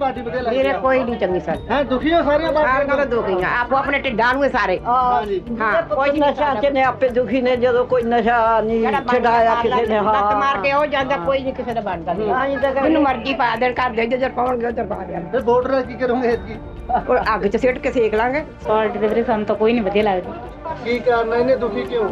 Party ਵਧੀਆ ਲੱਗਦੀ ਮੇਰੇ ਆ। ਕੋਈ ਨਹੀਂ ਚੰਗੀ ਸਰ ਹੈ ਦੁਖੀ ਹੋ ਸਾਰੀਆਂ ਸਾਰਿਆਂ ਪਾਰਟੀਆਂ ਨਾਲ ਦੁਖੀਆਂ ਆਪੋ ਆਪਣੇ ਢਿੱਡਾਂ ਨੂੰ ਸਾਰੇ। ਹਾਂਜੀ ਹਾਂ ਕੋਈ ਨਸ਼ਾ ਚ ਨੇ ਆਪੇ ਦੁਖੀ ਨੇ ਜਦੋਂ ਕੋਈ ਨਸ਼ਾ ਨਹੀਂ ਛਡਾਇਆ ਕਿਸੇ ਨੇ ਹਾਂ। ਲੱਤ ਮਾਰ ਕੇ ਉਹ ਜਾਂਦਾ ਕੋਈ ਨਹੀਂ ਕਿਸੇ ਦਾ ਬਣਦਾ। ਨਹੀਂ ਮੈਨੂੰ ਮਰਜ਼ੀ ਪਾ ਦੇਣ ਘਰ ਦੇ ਜਦੋਂ ਪਾਉਣਗੇ ਉਧਰ ਪਾ ਦੇਣ। ਫਿਰ ਵੋਟਰ ਕੀ ਕਰੋਗੇ ਐਤਕੀ ਉਹ ਅੱਗ 'ਚ ਸਿੱਟ ਕੇ ਸੇਕ ਲਾਂਗੇ। ਪਾਰਟੀ ਦੇ ਵੀਰੇ ਸਾਨੂੰ ਤਾਂ ਕੋਈ ਨਹੀਂ ਵਧੀਆ ਲੱਗਦੀ। ਕੀ ਕਾਰਨ ਹੈ ਇਹਨੇ ਦੁਖੀ ਕਿਉਂ?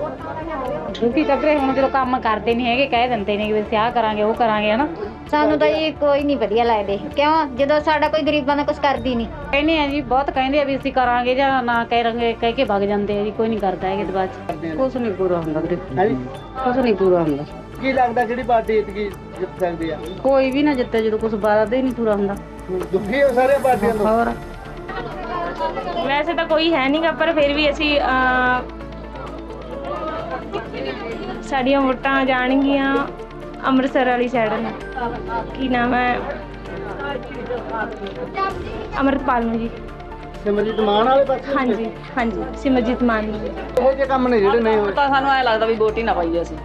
ਕਿਉਂਕਿ ਵੀਰੇ ਹੁਣ ਜਦੋਂ ਕੰਮ ਕਰਦੇ ਨਹੀਂ ਹੈਗੇ ਕਹਿ ਦਿੰਦੇ ਨੇ ਕਿ ਵੀ ਅਸੀਂ ਆਹ ਕਰਾਂਗੇ ਉਹ ਕਰਾਂਗੇ ਹਨਾ? ਸਾਨੂੰ ਤਾਂ ਇਹ ਕੋਈ ਨਹੀਂ ਵਧੀਆ ਲੱਗਦੇ। ਕਿਉਂ? ਜਦੋਂ ਸਾਡਾ ਕੋਈ ਗਰੀਬਾਂ ਦਾ ਕੁਝ ਕਰਦੀ ਨਹੀਂ ਕਹਿੰਦੇ ਆ ਜੀ ਬਹੁਤ ਕਹਿੰਦੇ ਆ ਵੀ ਅਸੀਂ ਕਰਾਂਗੇ ਜਾਂ ਨਾ ਕਰਾਂਗੇ ਕਹਿ ਕੇ ਭੱਗ ਜਾਂਦੇ ਆ ਜੀ ਕੋਈ ਨਹੀਂ ਕਰਦਾ ਹੈਗੇ ਤੇ ਬਾਅਦ ਚ। ਕੁਛ ਨਹੀਂ ਪੂਰਾ ਹੁੰਦਾ ਵੀਰੇ। ਹਾਂਜੀ ਕੁਛ ਨਹੀਂ ਪੂਰਾ ਹੁੰਦਾ। ਕੀ ਲੱਗਦਾ ਕਿਹੜੀ ਪਾਰਟੀ ਐਤਕੀ ਜਿੱਤ ਸਕਦੀ ਆ? ਕੋਈ ਵੀ ਨਾ ਜਿੱਤੇ ਜਦੋਂ ਕੁਝ ਬਾਦਾ ਹੀ ਨਹੀਂ ਪੂਰਾ ਹੁੰਦਾ। ਦੁਖੀ ਹੋ ਸਾਰੀਆਂ ਪਾਰਟੀਆਂ ਤੋਂ? ਹੋਰ? ਵੈਸੇ ਤਾਂ ਕੋਈ ਹੈ ਨਹੀਂਗਾ ਪਰ ਫਿਰ ਵੀ ਅਸੀਂ ਸਾਡੀਆਂ ਵੋਟਾਂ ਜਾਣਗੀਆਂ ਅੰਮ੍ਰਿਤਸਰ ਵਾਲੀ ਸਾਈਡ ਨੂੰ। ਕੀ ਨਾਮ ਹੈ? ਅਮਰਪਾਲ ਨੂੰ ਜੀ। ਸਿਮਰਜੀਤ ਮਾਨ ਵਾਲੇ ਪਾਸੇ? ਹਾਂਜੀ ਹਾਂਜੀ ਸਿਮਰਜੀਤ ਮਾਨ ਨੂੰ। ਜੀ ਇਹੋ ਜਿਹੇ ਕੰਮ ਨੇ ਜਿਹੜੇ ਨਹੀਂ ਹੋਏ। ਤਾਂ ਸਾਨੂੰ ਐ ਲੱਗਦਾ ਵੀ ਵੋਟ ਹੀ ਨਾ ਪਾਈਏ ਅਸੀਂ।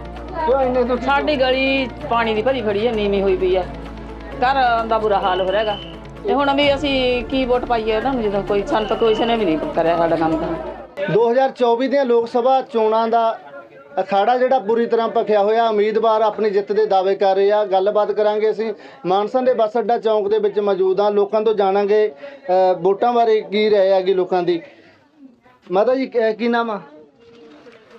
ਕਿਉਂ ਇੰਨੇ ਦੁਖੀ? ਸਾਡੀ ਗਲੀ ਪਾਣੀ ਦੀ ਭਰੀ ਖੜੀ ਹੈ ਨੀਵੀਂ ਹੋਈ ਪਈ ਹੈ। ਘਰ ਦਾ ਬੁਰਾ ਹਾਲ ਹੋ ਰਿਹਾ ਹੈਗਾ। ਤੇ ਹੁਣ ਵੀ ਅਸੀਂ ਕੀ ਵੋਟ ਪਾਈਏ ਨਾ ਜਦੋਂ ਕੋਈ ਸਾਨੂੰ ਤਾਂ ਕੋਈ ਨੇ ਵੀ ਨਹੀਂ ਕਰਿਆ ਸਾਡਾ ਕੰਮ ਤਾਂ। 2024 ਦੀਆਂ ਲੋਕ ਸਭਾ ਚੋਣਾਂ ਦਾ ਅਖਾੜਾ ਜਿਹੜਾ ਪੂਰੀ ਤਰ੍ਹਾਂ ਭਖਿਆ ਹੋਇਆ ਉਮੀਦਵਾਰ ਆਪਣੀ ਜਿੱਤ ਦੇ ਦਾਅਵੇ ਕਰ ਰਹੇ ਆ। ਗੱਲਬਾਤ ਕਰਾਂਗੇ ਅਸੀਂ। ਮਾਨਸਾ ਦੇ ਬੱਸ ਅੱਡਾ ਚੌਂਕ ਦੇ ਵਿੱਚ ਮੌਜੂਦ ਆ ਲੋਕਾਂ ਤੋਂ ਜਾਣਾਂਗੇ ਅ, ਵੋਟਾਂ ਬਾਰੇ ਕੀ ਰਹਿ ਹੈਗੀ ਲੋਕਾਂ ਦੀ। ਮਾਤਾ ਜੀ ਕੀ ਕੀ ਨਾਮ ਆ?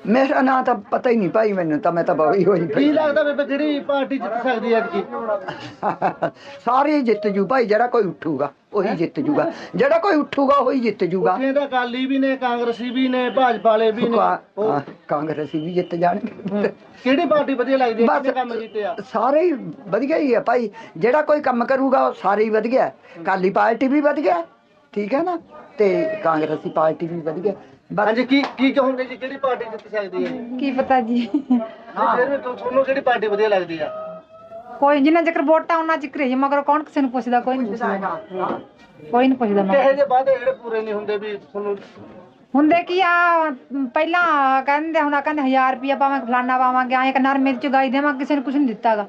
ਮੇਰਾ ਨਾਂ ਤਾਂ ਪਤਾ ਹੀ ਨਹੀਂ ਭਾਈ ਮੈਨੂੰ ਤਾਂ ਮੈਂ ਤਾਂ ਬਾਹੀ ਹੋਈ ਕੀ ਪਈ ਲੱਗਦਾ ਬੇਬੇ ਜਿਹੜੀ ਪਾਰਟੀ ਜਿੱਤ ਸਕਦੀ ਹੈ ਐਤਕੀ? ਸਾਰੇ ਜਿੱਤ ਜੂ ਭਾਈ ਜਿਹੜਾ ਕੋਈ ਉੱਠੂਗਾ ਉਹੀ ਜਿੱਤ ਜੂਗਾ। ਜਿਹੜਾ ਕੋਈ ਉੱਠੂਗਾ ਉਹੀ ਜਿੱਤ ਜੂਗਾ। ਉੱਥੇ ਤਾਂ ਅਕਾਲੀ ਵੀ ਨੇ ਕਾਂਗਰਸੀ ਵੀ ਨੇ ਭਾਜਪਾ ਵਾਲੇ ਵੀ ਨੇ। ਕਾ- ਉਹ ਹਾਂ, ਕਾਂਗਰਸੀ ਵੀ ਜਿੱਤ ਜਾਣਗੇ। ਕਿਹੜੀ ਪਾਰਟੀ ਵਧੀਆ ਲੱਗਦੀ ਹੈ? ਬਸ ਕੰਮ ਕੀਤੇ ਆ? ਸਾਰੇ ਹੀ ਵਧੀਆ ਹੀ ਆ ਭਾਈ। ਜਿਹੜਾ ਕੋਈ ਕੰਮ ਕਰੂਗਾ ਉਹ ਸਾਰੇ ਹੀ ਵਧੀਆ। ਕਾਲੀ ਪਾਰਟੀ ਵੀ ਵਧੀਆ ਠੀਕ ਹੈ ਨਾ? ਤੇ ਕਾਂਗਰਸੀ ਪਾਰਟੀ ਵੀ ਵਧੀਆ। ਹਾਂਜੀ ਕੀ ਕੀ ਕਹੋਗੇ ਜੀ? ਕਿਹੜੀ ਪਾਰਟੀ ਜਿੱਤ ਸਕਦੀ ਹੈ? ਕੀ ਪਤਾ ਜੀ। ਹਾਂ ਫਿਰ ਵੀ ਤੁ- ਤੁਹਾਨੂੰ ਕਿਹੜੀ ਪਾਰਟੀ ਵਧੀਆ ਲੱਗਦੀ ਆ? ਕੋਈ ਜਿੰਨਾ ਚੱਕਰ ਵੋਟਾਂ ਉਹਨਾਂ ਚੱਕਰ ਹੀ ਮਗਰ ਕੌਣ ਕਿਸੇ ਨੂੰ ਪੁੱਛਦਾ ਕੋਈ ਨਹੀਂ ਪੁੱਛਦਾ। ਕੋਈ ਨਹੀਂ ਪੁੱਛਦਾ ਕਿਹੋ ਜਿਹੇ ਵਾਅਦੇ ਜਿਹੜੇ ਪੂਰੇ ਨਹੀਂ ਹੁੰਦੇ ਵੀ ਤੁਹਾਨੂੰ ਹੁੰਦੇ ਕੀ ਆ ਪਹਿਲਾਂ ਕਹਿੰਦੇ ਹੁਣ ਕਹਿੰਦੇ 1000 ਰੁਪਇਆ ਪਾਵਾਂਗੇ ਫਲਾਨਾ ਪਾਵਾਂਗੇ ਐਂ ਕਿ ਨਰਮੇ ਚ ਗਾਈ ਦੇਵਾਂਗੇ ਕਿਸੇ ਨੂੰ ਕੁਝ ਨਹੀਂ ਦਿੱਤਾਗਾ